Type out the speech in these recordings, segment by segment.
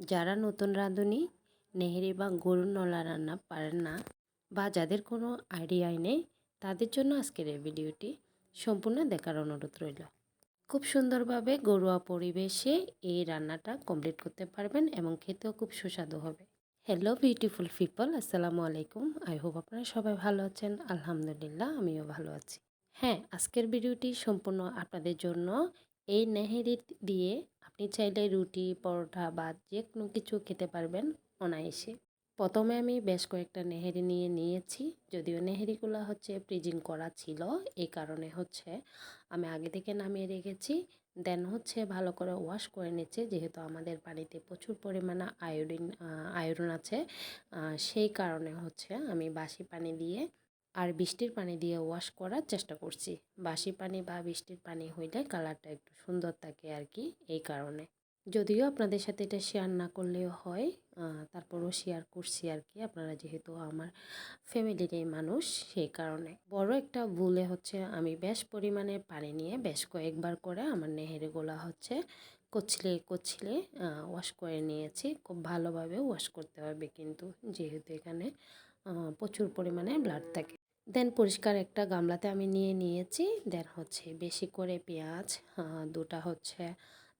যারা নতুন রাঁধুনি, নেহেরি বা গরুর নলা রান্না পারেন না বা যাদের কোনো আইডিয়াই নেই, তাদের জন্য আজকের এই ভিডিওটি সম্পূর্ণ দেখার অনুরোধ রইল। খুব সুন্দরভাবে ঘরোয়া পরিবেশে এই রান্নাটা কমপ্লিট করতে পারবেন এবং খেতেও খুব সুস্বাদু হবে। হ্যালো বিউটিফুল পিপল আসসালামু আলাইকুম। আই হোপ আপনারা সবাই ভালো আছেন। আলহামদুলিল্লাহ, আমিও ভালো আছি। হ্যাঁ আজকের ভিডিওটি সম্পূর্ণ আপনাদের জন্য। এই নেহেরি দিয়ে আপনি চাইলে রুটি, পরোটা বা যে কোনো কিছু খেতে পারবেন অনায়াসে। প্রথমে আমি বেশ কয়েকটা নেহেরি নিয়ে নিয়েছি, যদিও নেহেরিগুলো হচ্ছে ফ্রিজিং করা ছিল এই কারণে হচ্ছে আমি আগে থেকে নামিয়ে রেখেছি। দেন হচ্ছে ভালো করে ওয়াশ করে নিচ্ছে, যেহেতু আমাদের পানিতে প্রচুর পরিমাণে আয়োডিন আয়রন আছে সেই কারণে হচ্ছে আমি বাসি পানি দিয়ে আর বৃষ্টির পানি দিয়ে ওয়াশ করার চেষ্টা করছি। বাসি পানি বা বৃষ্টির পানি হইলে কালারটা একটু সুন্দর থাকে আর কি এই কারণে। যদিও আপনাদের সাথে এটা শেয়ার না করলেও হয় তারপরও শেয়ার করছি আর কি আপনারা যেহেতু আমার ফ্যামিলির এই মানুষ, সেই কারণে। বড় একটা ভুলে হচ্ছে, আমি বেশ পরিমাণে পানি নিয়ে বেশ কয়েকবার করে আমার নেহেরেগুলা হচ্ছে, কচলে কচলে ওয়াশ করে নিয়েছি। খুব ভালোভাবে ওয়াশ করতে হবে কিন্তু, যেহেতু এখানে প্রচুর পরিমাণে ব্লাড থাকে। দেন পরিষ্কার একটা গামলাতে আমি নিয়ে নিয়েছি। দেন হচ্ছে বেশি করে পেঁয়াজ দুটা হচ্ছে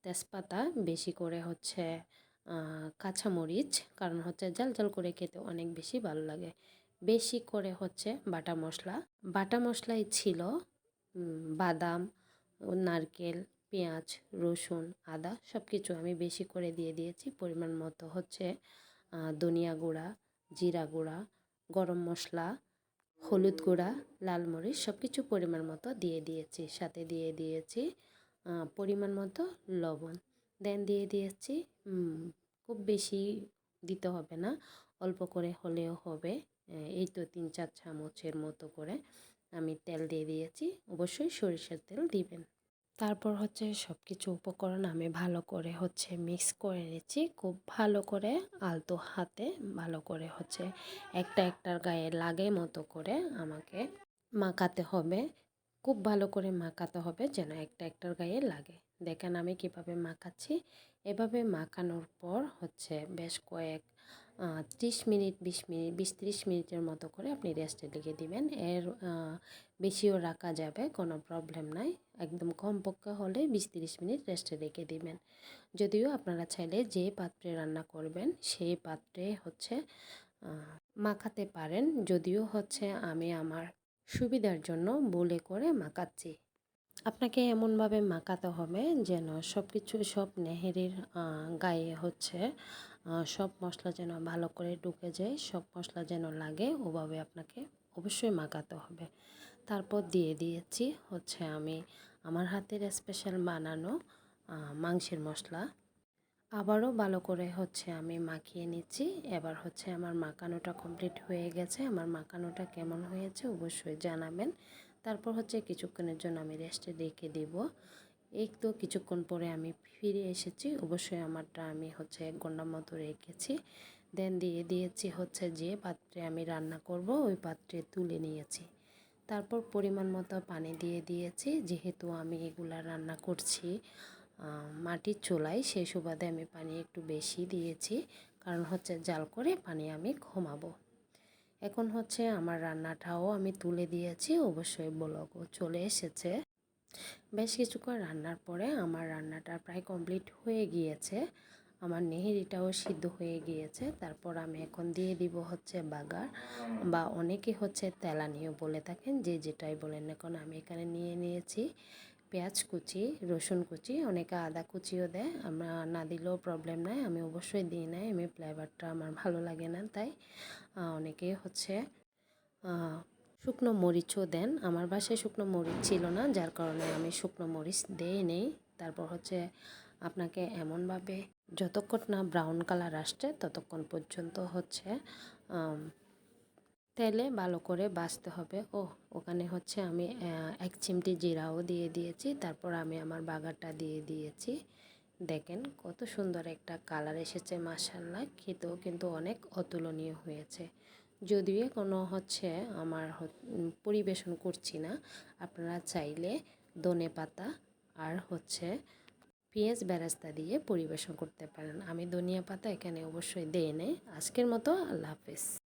তেজপাতা, বেশি করে হচ্ছে কাঁচামরিচ, কারণ হচ্ছে জাল জাল করে খেতে অনেক বেশি ভালো লাগে। বেশি করে হচ্ছে বাটা মশলা। বাটা মশলাই ছিল বাদাম, নারকেল, পেঁয়াজ, রসুন, আদা সব কিছু আমি বেশি করে দিয়ে দিয়েছি। পরিমাণ মতো হচ্ছে ধনিয়া গুঁড়া, জিরা গুঁড়া, গরম মশলা হলুদ গুঁড়া, লাল মরিচ সব কিছু পরিমাণ মতো দিয়ে দিয়েছি। সাথে দিয়ে দিয়েছি পরিমাণ মতো লবণ। দেন দিয়ে দিয়েছি খুব বেশি দিতে হবে না, অল্প করে হলেও হবে। এই তো তিন চার চামচের মতো করে আমি তেল দিয়ে দিয়েছি। অবশ্যই সরিষার তেল দিবেন। তারপর হচ্ছে সব কিছু উপকরণ আমি ভালো করে হচ্ছে মিক্স করে নিচ্ছি। খুব ভালো করে আলতো হাতে ভালো করে হচ্ছে একটা একটার গায়ে লাগে মতো করে আমাকে মাখাতে হবে। খুব ভালো করে মাখাতে হবে যেন একটা একটার গায়ে লাগে। দেখেন আমি কীভাবে মাখাচ্ছি। এভাবে মাখানোর পর হচ্ছে বেশ কয়েক ত্রিশ মিনিট, বিশ মিনিট, বিশ ত্রিশ মিনিটের মতো করে আপনি রেস্টে লিখে দিবেন। এর বেশিও রাখা যাবে, কোনো প্রবলেম নাই। একদম কমপক্ষে হলে বিশ তিরিশ মিনিট রেস্টে রেখে দিবেন। যদিও আপনারা চাইলে যে পাত্রে রান্না করবেন, সেই পাত্রে হচ্ছে মাখাতে পারেন। যদিও হচ্ছে আমি আমার সুবিধার জন্য বলে করে মাখাচ্ছি। আপনাকে এমনভাবে মাখাতে হবে যেন সব কিছু সব নেহেরির গায়ে হচ্ছে সব মশলা যেন ভালো করে ঢুকে যায়, সব মশলা যেন লাগে, ওভাবে আপনাকে অবশ্যই মাখাতে হবে। তারপর দিয়ে দিয়েছি হচ্ছে আমি আমার হাতের স্পেশাল বানানো মাংসের মশলা। আবারও ভালো করে হচ্ছে আমি মাখিয়ে নিচ্ছি। এবার হচ্ছে আমার মাখানোটা কমপ্লিট হয়ে গেছে। আমার মাখানোটা কেমন হয়েছে অবশ্যই জানাবেন। তারপর হচ্ছে কিছুক্ষণের জন্য আমি রেস্টে রেখে দেব। এই তো কিছুক্ষণ পরে আমি ফিরে এসেছি। অবশ্যই আমারটা আমি হচ্ছে এক ঘণ্টার মতো রেখেছি। দেন দিয়ে দিয়েছি হচ্ছে যে পাত্রে আমি রান্না করব, ওই পাত্রে তুলে নিয়েছি। তারপর পরিমাণ মতো পানি দিয়ে দিয়েছি। যেহেতু আমি এগুলা রান্না করছি মাটির চোলাই সেই সুবাদে আমি পানি একটু বেশি দিয়েছি। কারণ হচ্ছে জাল করে পানি আমি ঘুমাবো। এখন হচ্ছে আমার রান্নাটাও আমি তুলে দিয়েছি। অবশ্যই ব্লগও চলে এসেছে। বেশ কিছুক্ষণ রান্নার পরে আমার রান্নাটা প্রায় কমপ্লিট হয়ে গিয়েছে। আমার নেহেরিটাও সিদ্ধ হয়ে গিয়েছে। তারপর আমি এখন দিয়ে দিব হচ্ছে বাগার বা অনেকে হচ্ছে তেলানিও বলে থাকেন যে যেটাই বলেন এখন আমি এখানে নিয়ে নিয়েছি পেঁয়াজ কুচি, রসুন কুচি, অনেকে আদা কুচিও দেয়। আমরা না দিলেও প্রবলেম নাই, আমি অবশ্যই দিই নাই, আমি ফ্লেভারটা আমার ভালো লাগে না তাই অনেকে হচ্ছে শুকনো মরিচও দেন। আমার বাসায় শুকনো মরিচ ছিল না, যার কারণে আমি শুকনো মরিচ দেই নেই তারপর হচ্ছে আপনাকে এমনভাবে যতক্ষণ না ব্রাউন কালার আসছে, ততক্ষণ পর্যন্ত হচ্ছে তেলে ভালো করে বাছতে হবে। ও ওখানে হচ্ছে আমি এক চিমটি জিরাও দিয়ে দিয়েছি। তারপর আমি আমার বাগারটা দিয়ে দিয়েছি। দেখেন কত সুন্দর একটা কালার এসেছে মাসাল্লাহ খেতেও কিন্তু অনেক অতুলনীয় হয়েছে। যদিও কোনো হচ্ছে আমার পরিবেশন করছি না, আপনারা চাইলে দনে পাতা আর হচ্ছে পেঁয়াজ ব্যারাস্তা দিয়ে পরিবেশন করতে পারেন। আমি ধনিয়া পাতা এখানে অবশ্যই দেয় নেই। আজকের মতো আল্লাহ হাফেজ।